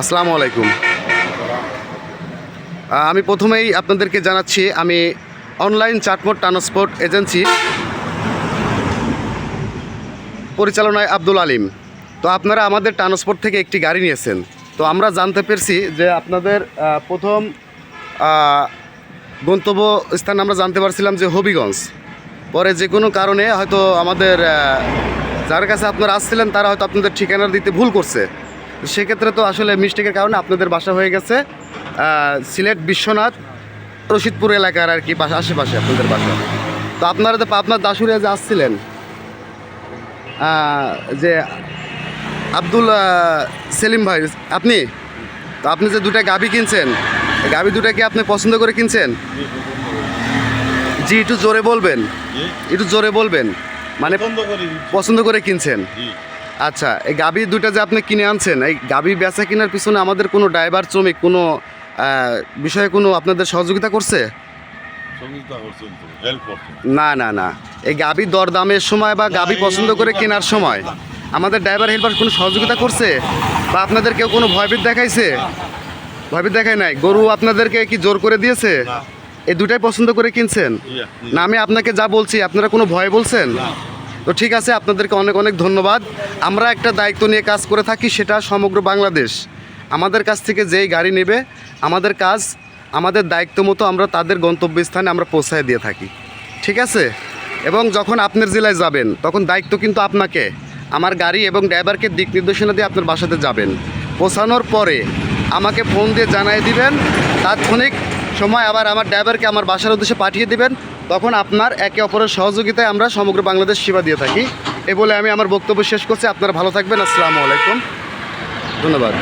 আসসালামু আলাইকুম। আমি প্রথমেই আপনাদেরকে জানাচ্ছি, আমি অনলাইন চাটমোট ট্রান্সপোর্ট এজেন্সি পরিচালনায় আব্দুল আলিম। তো আপনারা আমাদের ট্রান্সপোর্ট থেকে একটি গাড়ি নিয়েছেন। তো আমরা জানতে পেরেছি যে আপনাদের প্রথম গন্তব্য স্থান আমরা জানতে পারছিলাম যে হবিগঞ্জ। পরে যে কোনো কারণে হয়তো আমাদের যার কাছে আপনারা আসছিলেন, তারা হয়তো আপনাদের ঠিকানা দিতে ভুল করছে। সেক্ষেত্রে তো আসলে মিস্টেকের কারণে আপনাদের বাসা হয়ে গেছে সিলেট বিশ্বনাথ রশিদপুর এলাকার আর কি আশেপাশে আপনাদের বাসা। তো আপনারা তো পাবনার দাসুরিয়া যে আসছিলেন যে আব্দুল সেলিম ভাই আপনি? তো আপনি যে দুটা গাবি কিনছেন গাবি দুটা কি আপনি পছন্দ করে কিনছেন? জি একটু জোরে বলবেন। একটু জোরে বলবেন। মানে পছন্দ করি। পছন্দ করে কিনছেন? আচ্ছা এই গাবি দুইটা যে আপনি কিনে আনছেন এই গাবি বেচা কেনার পিছনে আমাদের কোনো ড্রাইভার শ্রমিক কোনো বিষয়ে কোনো আপনাদের সহযোগিতা করছে? না না না। এই গাবি দরদামের সময় বা গাবি পছন্দ করে কেনার সময় আমাদের ড্রাইভার হেল্পার কোনো সহযোগিতা করছে? বা আপনাদের কেউ কোনো ভয়ভীত দেখাইছে? ভয়ভীত দেখায় নাই? গরু আপনাদেরকে কি জোর করে দিয়েছে? এই দুটাই পছন্দ করে কিনছেন। না আমি আপনাকে যা বলছি আপনারা কোনো ভয় বলছেন? তো ঠিক আছে, আপনাদেরকে অনেক অনেক ধন্যবাদ। আমরা একটা দায়িত্ব নিয়ে কাজ করে থাকি, সেটা সমগ্র বাংলাদেশ। আমাদের কাছ থেকে যেই গাড়ি নেবে, আমাদের কাজ, আমাদের দায়িত্ব মতো আমরা তাদের গন্তব্যস্থানে আমরা পৌঁছায় দিয়ে থাকি। ঠিক আছে? এবং যখন আপনার জেলায় যাবেন, তখন দায়িত্ব কিন্তু আপনাকে। আমার গাড়ি এবং ড্রাইভারকে দিক নির্দেশনা দিয়ে আপনার বাসাতে যাবেন। পৌঁছানোর পরে আমাকে ফোন দিয়ে জানিয়ে দিবেন, তাৎক্ষণিক সময় আবার আমার ড্রাইভারকে আমার বাসার উদ্দেশ্যে পাঠিয়ে দিবেন। তখন আপনার একে অপরের সহযোগিতায় আমরা সমগ্র বাংলাদেশ সেবা দিয়ে থাকি। এ বলে আমি আমার বক্তব্য শেষ করছি। আপনারা ভালো থাকবেন। আসসালামু আলাইকুম। ধন্যবাদ।